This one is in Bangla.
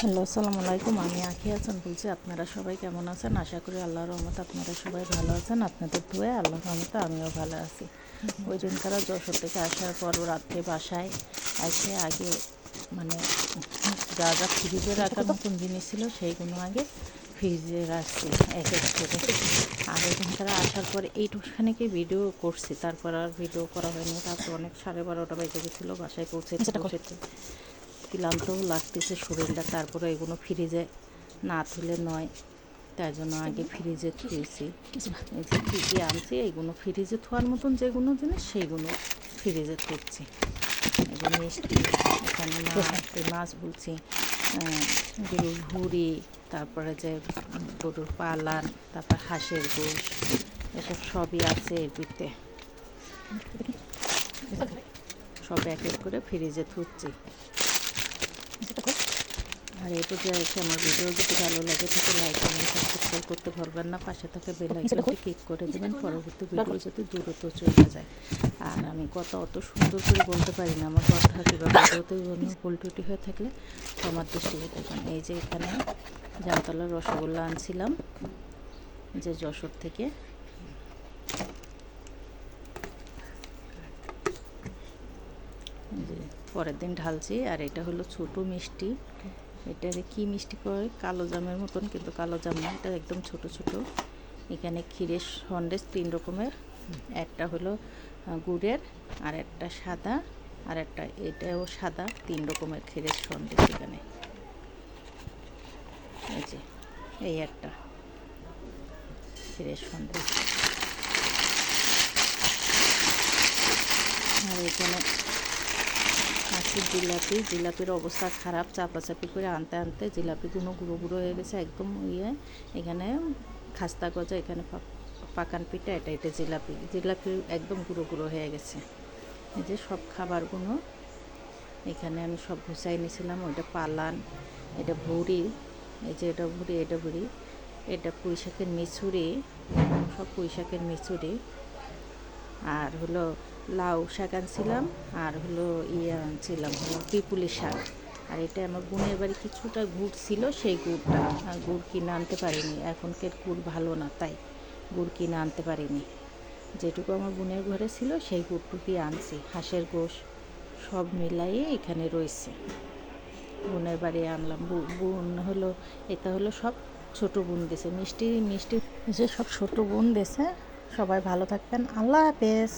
আসসালামু আলাইকুম। আমি আখি আছেন বলছি আপনারা সবাই কেমন আছেন? আশা করি আল্লাহর রহমত আপনারা সবাই ভালো আছেন। আপনাদের ধুয়ে আল্লাহর রহমতে আমিও ভালো আছি। ওই দিনকারা যশোর থেকে আসার পর রাত্রে বাসায় এসে আগে মানে যা যা ফ্রিজে রাখার মতন জিনিস ছিল সেইগুলো আগে ফ্রিজে রাখছি এক এক করে। আর ওইখানকারা আসার পর এইটুখানিকে ভিডিও করছি। তারপর আর ভিডিও করা হয়নি। তারপর অনেক সাড়ে বারোটা বেজে গেছিল বাসায় পৌঁছে পৌঁছেতে ক্লান্তও লাগতেছে শরীরটা, তারপরে এগুলো ফ্রিজে না তুলে নয়, তাই জন্য আগে ফ্রিজে থুয়েছি। এই যে কী কী আনছি এইগুলো ফ্রিজে থোয়ার মতন যেগুলো জিনিস, সেইগুলো ফ্রিজে থুচ্ছি। এগুলো মিষ্টি, এখানে মাছ মাছ বলছি গরুর ভুড়ি, তারপরে যে গরুর পালান, তারপর হাঁসের গোশ, এসব সবই আছে এর ভিতরে সব এক এক করে ফ্রিজে থুচ্ছি। আর এই পর্যায়ে এসে আমার ভিডিও যদি ভালো লাগে থাকে লাইক কমেন্ট সাবস্ক্রাইব করতে ভুলবেন না। পাশে থাকে বেল আইকনটি ক্লিক করে দেবেন। পরবর্তী ভিডিও যাতে দ্রুত চলে যায়। আর আমি কথা অত সুন্দর করে বলতে পারি না। আমার কথা কিংবা ভিডিওতে কোনো ভুল ত্রুটি হয়ে থাকলে আমার দৃষ্টিতে দেখবেন। এই যে এখানে জামতলার রসগোল্লা আনছিলাম যে যশোর থেকে। যে পরের দিন ঢালছি, আর এটা হলো ছোট মিষ্টি। এটারে কি মিষ্টি করে? কালো জামের মতন, কিন্তু কালো জাম না, এটা একদম ছোট ছোট। এখানে ক্ষীরের সন্দেশ তিন রকমের। একটা হলো গুড়ের, আর একটা সাদা, আর একটা এটাও সাদা, তিন রকমের ক্ষীরের সন্দেশ এখানে। এই যে, এই একটা ক্ষীরের সন্দেশ। আর এখানে আছে জিলাপি, জিলাপির অবস্থা খারাপ, চাপাচাপি করে আনতে আনতে জিলাপিগুলো গুঁড়ো গুঁড়ো হয়ে গেছে একদম ইয়ে। এখানে খাস্তা গজা, এখানে পাকান পিঠা, এটা এটা জিলাপি। জিলাপি একদম গুঁড়ো গুঁড়ো হয়ে গেছে। এই যে সব খাবারগুলো এখানে আমি সব গুছাই নিয়েছিলাম। ওইটা পালান, এটা ভুড়ি, এই যে এটা ভুড়ি এটা ভুড়ি, এটা পুঁই শাকের মিছুরি, সব পুঁই শাকের মিছুরি। আর হলো লাউ শাক আনছিলাম আর হলো ইয়ে আনছিলাম হলো পিপুলি শাক। আর এটা আমার বোনের বাড়ি কিছুটা গুড় ছিল, সেই গুড়টা গুড় কিনে আনতে পারিনি। এখনকার গুড় ভালো না, তাই গুড় কিনে আনতে পারিনি। যেটুকু আমার বোনের ঘরে ছিল, সেই গুড়টুকুই আনছি। হাঁসের গোশ সব মিলাইয়ে এখানে রয়েছে। বোনের বাড়ি আনলাম। বোন হলো, এটা হলো সব ছোট বোন দেশে মিষ্টি মিষ্টি যে সব ছোট বোন দেশে সবাই ভালো থাকবেন। আল্লাহ হাফেজ।